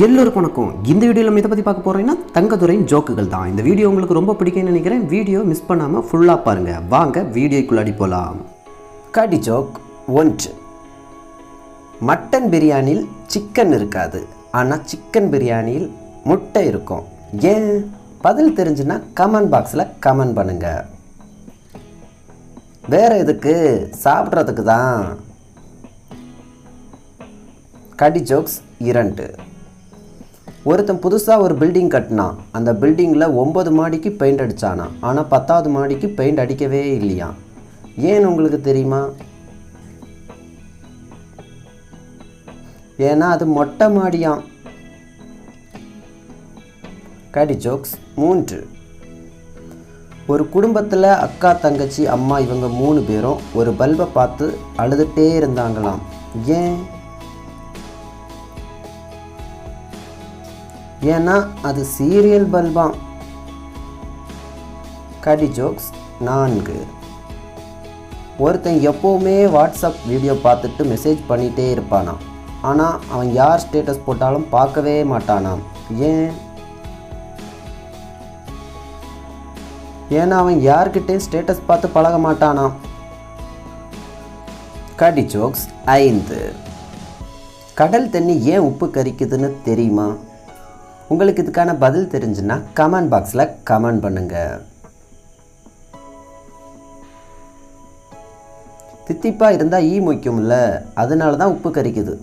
எல்லோருக்கும் வணக்கம். இந்த வீடியோவில் நம்ம இதை பற்றி பார்க்க போகிறீங்கன்னா தங்கதுரையின் ஜோக்குகள் தான். இந்த வீடியோ உங்களுக்கு ரொம்ப பிடிக்கும்னு நினைக்கிறேன். வீடியோ மிஸ் பண்ணாமல் ஃபுல்லாக பாருங்கள் வாங்க வீடியோக்குள்ளாடி போகலாம் கடி ஜோக் ஒன்று. மட்டன் பிரியாணியில் சிக்கன் இருக்காது. ஆனால் சிக்கன் பிரியாணியில் முட்டை இருக்கும். ஏன்? பதில் தெரிஞ்சுன்னா கமெண்ட் பாக்ஸில் கமெண்ட் பண்ணுங்கள் வேறு எதுக்கு? சாப்பிட்றதுக்கு தான். கடி ஜோக்ஸ் இரண்டு. ஒருத்தன் புதுசாக ஒரு பில்டிங் கட்டினான். அந்த பில்டிங்கில் ஒம்பது மாடிக்கு பெயிண்ட் அடித்தானா ஆனால் பத்தாவது மாடிக்கு பெயிண்ட் அடிக்கவே இல்லையா? ஏன் உங்களுக்கு தெரியுமா? ஏன்னா அது மொட்டை மாடியாம். கடி ஜோக்ஸ் மூன்று. ஒரு குடும்பத்தில் அக்கா தங்கச்சி அம்மா இவங்க மூணு பேரும் ஒரு பல்பை பார்த்து அழுதுகிட்டே இருந்தாங்களாம். ஏன்? ஏன்னா அது சீரியல் பல்பாம் கடி ஜோக்ஸ் நான்கு. ஒருத்தன் எப்போவுமே வாட்ஸ்அப் வீடியோ பார்த்துட்டு மெசேஜ் பண்ணிகிட்டே இருப்பானாம். ஆனால் அவன் யார் ஸ்டேட்டஸ் போட்டாலும் பார்க்கவே மாட்டானாம். ஏன்? ஏன்னா அவன் யார்கிட்டையும் ஸ்டேட்டஸ் பார்த்து பழக மாட்டானாம். கடி ஜோக்ஸ் ஐந்து. கடல் தண்ணி ஏன் உப்பு கரிக்குதுன்னு தெரியுமா? உங்களுக்கு இதுக்கான பதில் தெரிஞ்சுன்னா கமெண்ட் பாக்ஸில் கமெண்ட் பண்ணுங்க. தித்திப்பா இருந்தால் ஈ மொய்க்கும்ல அதனால தான் உப்பு கரிக்குது.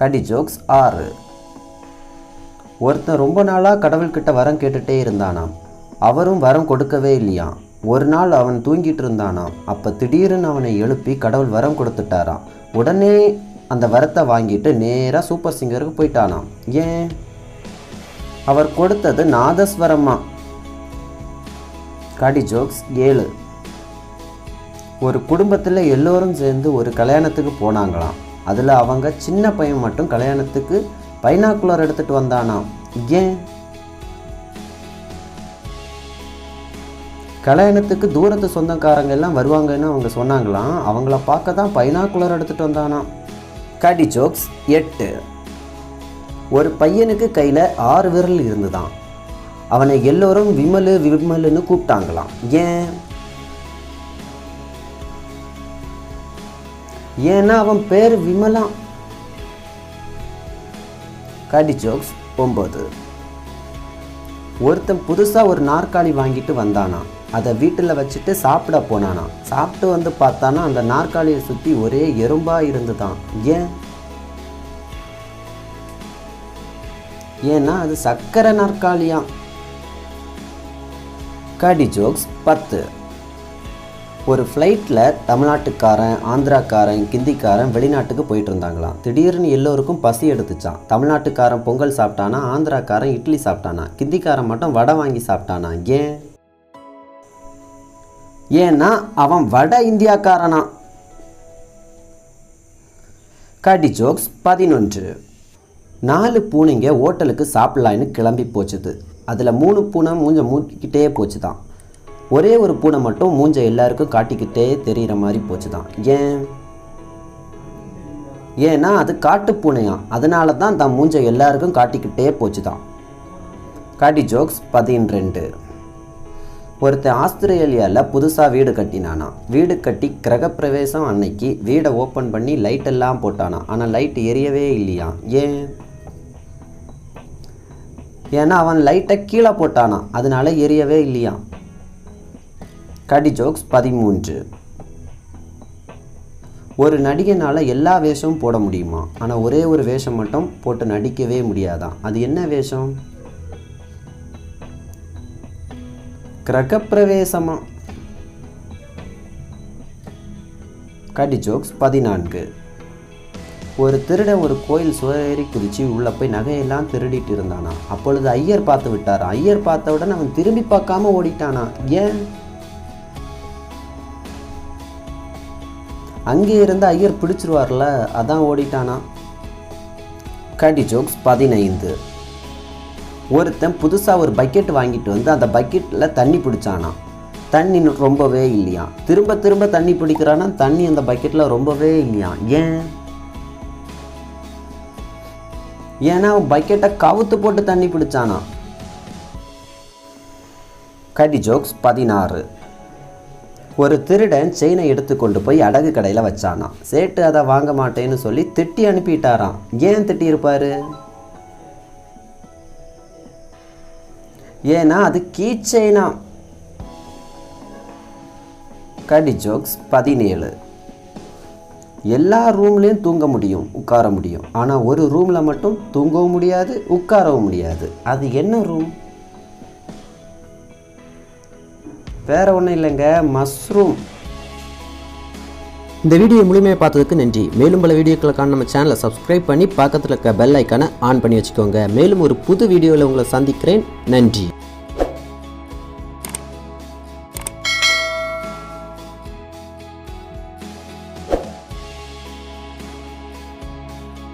கடி ஜோக்ஸ் ஆறு. ஒருத்தன் ரொம்ப நாளாக கடவுள்கிட்ட வரம் கேட்டுட்டே இருந்தானாம். அவரும் வரம் கொடுக்கவே இல்லையாம். ஒரு நாள் அவன் தூங்கிட்டு இருந்தானாம். அப்போ திடீர்னு அவனை எழுப்பி கடவுள் வரம் கொடுத்துட்டாராம். உடனே அந்த வரத்தை வாங்கிட்டு நேராக சூப்பர் சிங்கருக்கு போயிட்டானாம். ஏன்? அவர் கொடுத்தது நாதஸ்வரம்மா. காடி ஜோக்ஸ் ஏழு. ஒரு குடும்பத்தில் எல்லோரும் சேர்ந்து ஒரு கல்யாணத்துக்கு போனாங்களாம். அதில் அவங்க சின்ன பையன் மட்டும் கல்யாணத்துக்கு பைனாக்குலர் எடுத்துகிட்டு வந்தானாம். ஏன்? கல்யாணத்துக்கு தூரத்து சொந்தக்காரங்க எல்லாம் வருவாங்கன்னு அவங்க சொன்னாங்களாம். அவங்கள பார்க்க தான் பைனாக்குலர் எடுத்துகிட்டு வந்தானாம். கடி ஜோக்ஸ் எட்டு. ஒரு பையனுக்கு கையில் ஆறு விரல் இருந்துதான். அவனை எல்லோரும் விமலு விமலுன்னு கூப்பிட்டாங்களாம். ஏன்? ஏன்னா அவன் பேர் விமலா. கடி ஜோக்ஸ் ஒம்பது ஒருத்தன் புதுசாக ஒரு நாற்காலி வாங்கிட்டு வந்தானா அதை வீட்டில் வச்சுட்டு சாப்பிட போனானா? சாப்பிட்டு வந்து பார்த்தானா அந்த நாற்காலியை சுற்றி ஒரே எறும்பாக இருந்துதான். ஏன்? ஏன்னா அது சக்கரை நாற்காலியாம். கடி ஜோக்ஸ் பத்து. ஒரு ஃப்ளைட்டில் தமிழ்நாட்டுக்காரன் ஆந்திராக்காரன் கிந்திக்காரன் வெளிநாட்டுக்கு போயிட்டு இருந்தாங்களாம். திடீர்னு எல்லோருக்கும் பசி எடுத்துச்சான் தமிழ்நாட்டுக்காரன் பொங்கல் சாப்பிட்டானா ஆந்திராக்காரன் இட்லி சாப்பிட்டானா? கிந்திக்காரன் மட்டும் வடை வாங்கி சாப்பிட்டானா? ஏன்? ஏன்னா அவன் வட இந்தியாக்காரனா கடி ஜோக்ஸ் பதினொன்று. நாலு பூனைங்க ஹோட்டலுக்கு சாப்பிடலான்னு கிளம்பி போச்சுது. அதில் மூணு பூனை மூஞ்ச மூட்டிக்கிட்டே போச்சு தான் ஒரே ஒரு பூனை மட்டும் மூஞ்ச எல்லாருக்கும் காட்டிக்கிட்டே தெரிகிற மாதிரி போச்சு தான் ஏன்? ஏன்னா அது காட்டு பூனையா? அதனால தான் தான் மூஞ்ச எல்லாருக்கும் காட்டிக்கிட்டே போச்சு தான் காட்டி ஜோக்ஸ் பதினெண்டு. ஒருத்தன் ஆஸ்திரேலியாவில் புதுசாக வீடு கட்டினானா? வீடு கட்டி கிரகப்பிரவேசம் அன்னைக்கு வீடை ஓப்பன் பண்ணி லைட் எல்லாம் போட்டானா? ஆனால் லைட் எரியவே இல்லையா? ஏன்? ஏன்னா அவன் லைட்டை கீழே போட்டானா? அதனால எரியவே இல்லையா? கடி ஜோக்ஸ் பதிமூன்று. ஒரு நடிகனால் எல்லா வேஷமும் போட முடியுமா? ஆனால் ஒரே ஒரு வேஷம் மட்டும் போட்டு நடிக்கவே முடியாதான் அது என்ன வேஷம்? கிரகப்பிரவேசமா? கடி ஜோக்ஸ் பதினான்கு. ஒரு திருடன் ஒரு கோயில் சுவரி குதிச்சு உள்ளே போய் நகையெல்லாம் திருடிட்டு இருந்தானா? அப்பொழுது ஐயர் பார்த்து விட்டாரா? ஐயர் பார்த்தவுடன் அவன் திரும்பி பார்க்காம ஓடிட்டானா? ஏன்? அங்கே இருந்து ஐயர் பிடிச்சிருவார்ல அதான் ஓடிட்டானா? கடி ஜோக்ஸ் பதினைந்து. ஒருத்தன் புதுசாக ஒரு பக்கெட் வாங்கிட்டு வந்து அந்த பக்கெட்டில் தண்ணி பிடிச்சானா? தண்ணி ரொம்பவே இல்லையா? திரும்ப திரும்ப தண்ணி பிடிக்கிறானா? தண்ணி அந்த பக்கெட்டில் ரொம்பவே இல்லையா? ஏன்? ஏன்னா அவன் பக்கெட்டை கவுத்து போட்டு தண்ணி பிடிச்சானா? கடி ஜோக்ஸ் பதினாறு. ஒரு திருடன் செயினை எடுத்து கொண்டு போய் அடகு கடையில் வச்சானாம் சேட்டு அதை வாங்க மாட்டேன்னு சொல்லி திட்டி அனுப்பிட்டாராம். ஏன் திட்டி இருப்பாரு ஏன்னா அது செயினா. கடி ஜோக்ஸ் பதினேழு. எல்லா ரூம்லேயும் தூங்க முடியும் உட்கார முடியும். ஆனால் ஒரு ரூமில் மட்டும் தூங்கவும் முடியாது உட்காரவும் முடியாது. அது என்ன ரூம்? வேற ஒன்றும் இல்லைங்க மஷ்ரூம் இந்த வீடியோ முழுமையாக பார்த்ததுக்கு நன்றி. மேலும் பல வீடியோக்களுக்கான நம்ம சேனலை சப்ஸ்கிரைப் பண்ணி பக்கத்தில் இருக்க பெல் ஐக்கானை ஆன் பண்ணி வச்சுக்கோங்க. மேலும் ஒரு புது வீடியோவில் உங்களை சந்திக்கிறேன். நன்றி.